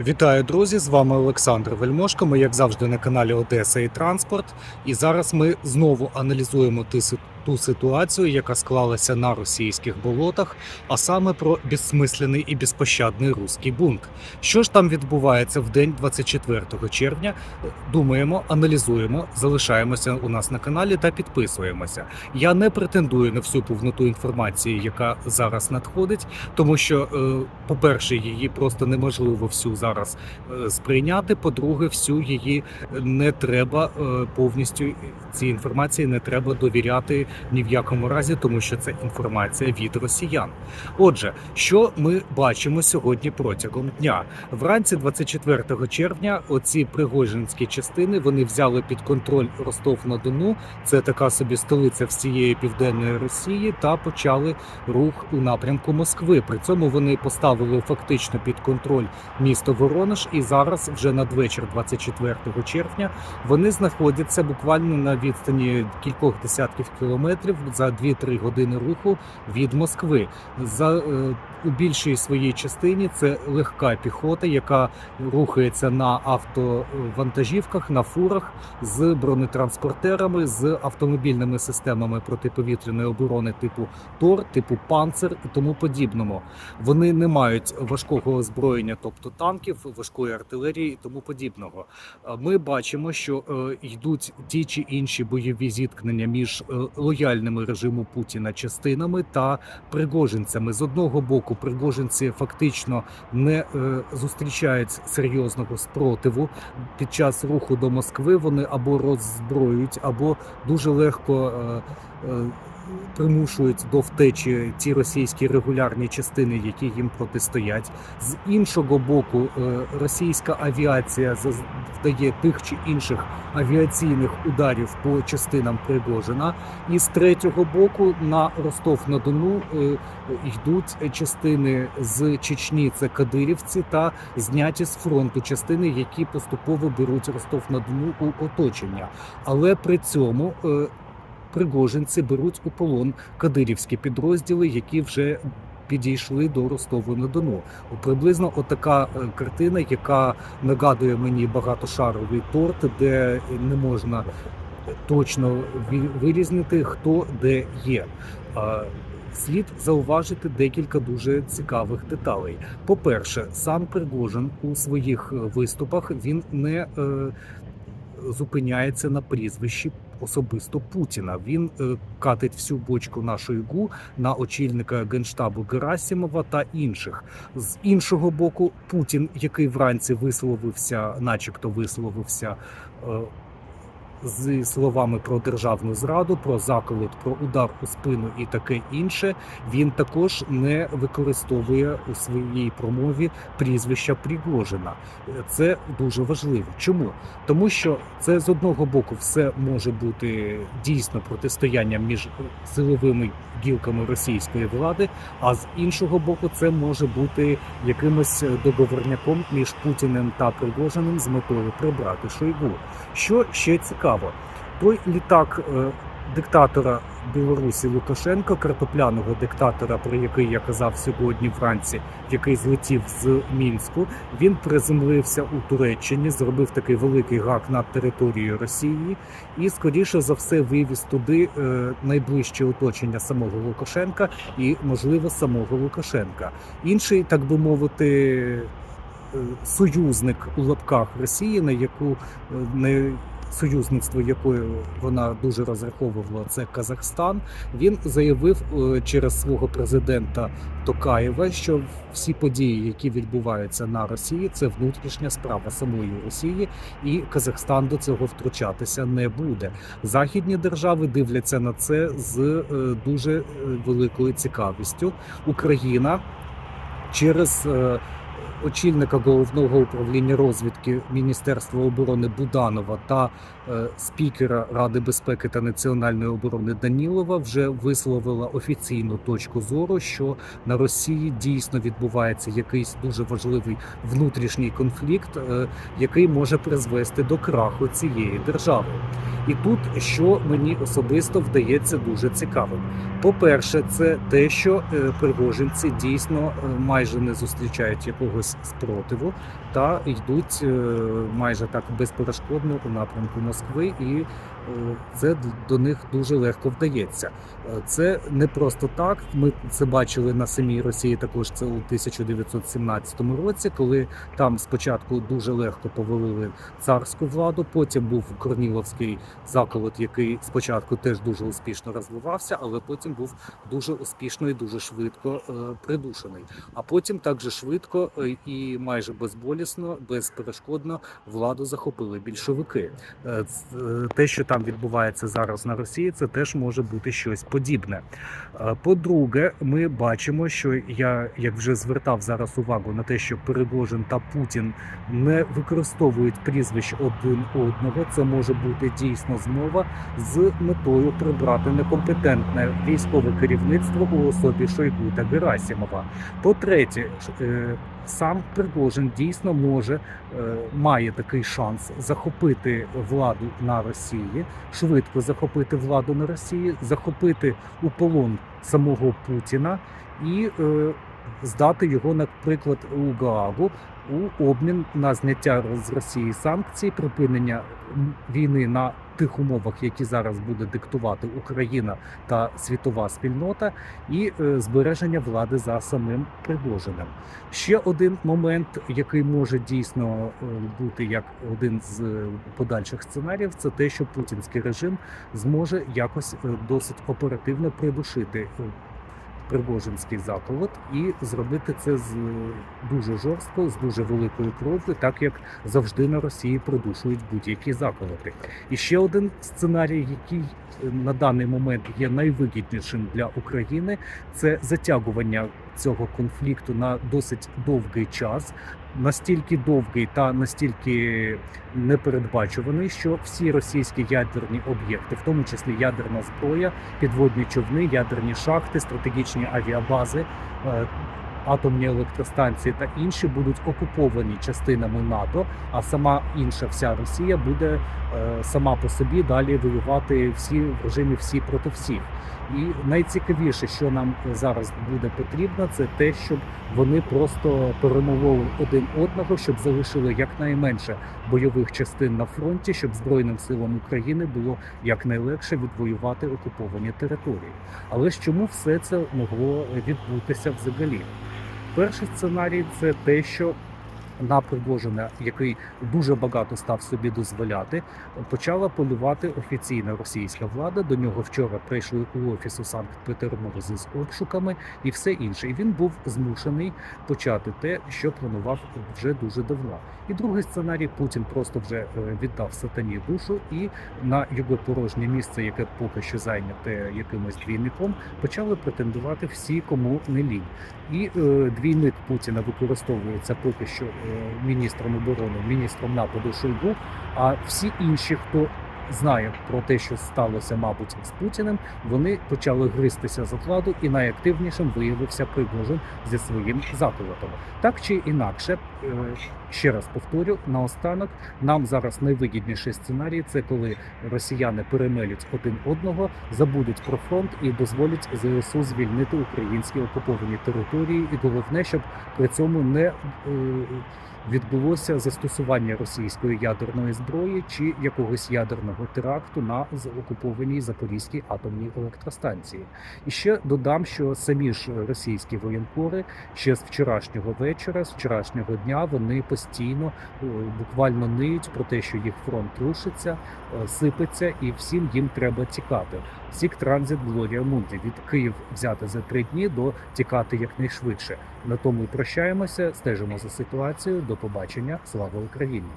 Вітаю, друзі! З вами Олександр Вельмошко. Ми, як завжди, на каналі Одеса і Транспорт. І зараз ми знову аналізуємо си- ту ситуацію, яка склалася на російських болотах, а саме про безсмислений і безпощадний руський бунт. Що ж там відбувається в день 24 червня? Думаємо, аналізуємо, залишаємося у нас на каналі та підписуємося. Я не претендую на всю повноту інформації, яка зараз надходить, тому що, е, по-перше, її просто неможливо всю зараз е, сприйняти. По-друге, всю її не треба е, повністю цій інформації не треба довіряти ні в якому разі, тому що це інформація від росіян. Отже, що ми бачимо сьогодні протягом дня? Вранці 24 червня оці пригожинські частини вони взяли під контроль Ростов на Дону. Це така собі столиця всієї південної Росії, та почали рух у напрямку Москви. При цьому вони поставили фактично під контроль місто Воронеж, і зараз, вже надвечір 24 червня, вони знаходяться буквально на відстані кількох десятків кілометрів за 2-3 години руху від Москви. За е, у більшій своїй частині це легка піхота, яка рухається на автовантажівках, на фурах з бронетранспортерами, з автомобільними системами протиповітряної оборони типу ТОР, типу Панцер і тому подібному. Вони не мають важкого озброєння, тобто танків, важкої артилерії і тому подібного. Ми бачимо, що е, йдуть ті чи інші бойові зіткнення між е, лояльними режиму Путіна частинами та пригожинцями. З одного боку, пригожинці фактично не е, зустрічають серйозного спротиву під час руху до Москви. Вони або роззброюють, або дуже легко. е, е, Примушують до втечі ті російські регулярні частини, які їм протистоять. З іншого боку, російська авіація заз- вдає тих чи інших авіаційних ударів по частинам Пригожина. І з третього боку на Ростов на Дону е, йдуть частини з Чечні, це кадирівці, та зняті з фронту частини, які поступово беруть Ростов на Дону у оточення. Але при цьому е, пригожинці беруть у полон кадирівські підрозділи, які вже підійшли до Ростову на Дону. Приблизно отака е, картина, яка нагадує мені багатошаровий торт, де не можна точно вирізнити, хто де є. Слід зауважити декілька дуже цікавих деталей. По-перше, сам Пригожин у своїх е, виступах він не е, зупиняється на прізвищі особисто Путіна. Він е, катить всю бочку нашої гу на очільника генштабу Герасімова та інших. З іншого боку, Путін, який вранці висловився, начебто висловився. З словами про державну зраду, про заколот, про удар у спину і таке інше, він також не використовує у своїй промові прізвища Пригожина. Це дуже важливо. Чому? Тому що це з одного боку все може бути дійсно протистоянням між силовими гілками російської влади, а з іншого боку, це може бути якимось договорняком між Путіним та Пригожиним з метою прибрати Шойгу. Що ще цікаво, той літак е, диктатора Білорусі Лукашенко, картопляного диктатора, про який я казав сьогодні вранці, який злетів з Мінську, він приземлився у Туреччині, зробив такий великий гак над територією Росії, і скоріше за все вивіз туди е, найближче оточення самого Лукашенка і, можливо, самого Лукашенка. Інший, так би мовити. е, Союзник у лапках Росії, на яку не союзництво якої вона дуже розраховувала, це Казахстан. Він заявив е, через свого президента Токаєва, що всі події, які відбуваються на Росії, це внутрішня справа самої Росії, і Казахстан до цього втручатися не буде. Західні держави дивляться на це з е, дуже е, великою цікавістю. Україна через очільника головного управління розвідки Міністерства оборони Буданова та е, спікера Ради безпеки та національної оборони Данілова вже висловила офіційну точку зору, що на Росії дійсно відбувається якийсь дуже важливий внутрішній конфлікт, е, який може призвести до краху цієї держави. І тут що мені особисто вдається дуже цікавим. По-перше, це те, що е, пригожинці дійсно е, майже не зустрічають якогось спротиву та йдуть е, майже так безперешкодно у напрямку Москви, і це до них дуже легко вдається. Е, Це не просто так. Ми це бачили на самій Росії. Також це у 1917 році, коли там спочатку дуже легко повалили царську владу. Потім був Корніловський заколот, який спочатку теж дуже успішно розвивався, але потім був дуже успішно і дуже швидко е, придушений. А потім так же швидко е, і майже безболісно, безперешкодно владу захопили більшовики. Е, е, Те, що там відбувається зараз на Росії, це теж може бути щось подібне. Е, По-друге, ми бачимо, що я як вже звертав зараз увагу на те, що Перегожин та Путін не використовують прізвищ один одного. Це може бути дійсно змова з метою прибрати некомпетентне військове керівництво у особі Шойгу та Герасімова. По-третє, ш- е, сам Пригожин дійсно може е, має такий шанс захопити владу на Росії, швидко захопити владу на Росії, захопити у полон самого Путіна і е, здати його, наприклад, у Гаагу у обмін на зняття з Росії санкцій, припинення війни на тих умовах, які зараз буде диктувати Україна та світова спільнота, і е, збереження влади за самим Пригожиним. Ще один момент, який може дійсно е, бути як один з е, подальших сценаріїв, це те, що путінський режим зможе якось досить оперативно придушити. Пригожинський заколот і зробити це з е, дуже жорстко, з дуже великою кров'ю, так як завжди на Росії придушують будь-які заколоти. І ще один сценарій, який е, на даний момент є найвигіднішим для України, це затягування цього конфлікту на досить довгий час, настільки довгий та настільки непередбачуваний, що всі російські ядерні об'єкти, в тому числі ядерна зброя, підводні човни, ядерні шахти, стратегічні авіабази. Атомні електростанції та інші будуть окуповані частинами НАТО, а сама інша вся Росія буде е, сама по собі далі воювати всі в режимі всі проти всіх. І найцікавіше, що нам зараз буде потрібно, це те, щоб вони просто перемовили один одного, щоб залишили якнайменше бойових частин на фронті, щоб збройним силам України було якнайлегше відвоювати окуповані території. Але ж чому все це могло відбутися взагалі? Перший сценарій це те, що на Пригожина, який дуже багато став собі дозволяти, почала полювати офіційна російська влада. До нього вчора прийшли у офіс у Санкт-Петербурзі з обшуками і все інше. І він був змушений почати те, що планував вже дуже давно. І другий сценарій Путін просто вже е, віддав сатані душу, і на його порожнє місце, яке поки що зайняте якимось двійником, почали претендувати всі, кому не лінь. І е, двійник Путіна використовується поки що е, міністром оборони, міністром нападу Шойгу. А всі інші, хто знає про те, що сталося, мабуть, з Путіним, вони почали гристися з владу, і найактивнішим виявився Пригожин зі своїм заколотом. Так чи інакше, е, ще раз повторю, наостанок нам зараз найвигідніший сценарій це коли росіяни перемелють один одного, забудуть про фронт і дозволять ЗСУ звільнити українські окуповані території. І головне, щоб при цьому не е, відбулося застосування російської ядерної зброї чи якогось ядерного теракту на окупованій Запорізькій атомній електростанції. І ще додам, що самі ж російські воєнкори ще з вчорашнього вечора, з вчорашнього дня, вони постійно е, буквально ниють про те, що їх фронт рушиться, е, сипеться, і всім їм треба тікати. Сік транзит Глорія Мунді від Київ взяти за три дні до тікати якнайшвидше. На тому і прощаємося, стежимо за ситуацією. До побачення. Слава Україні!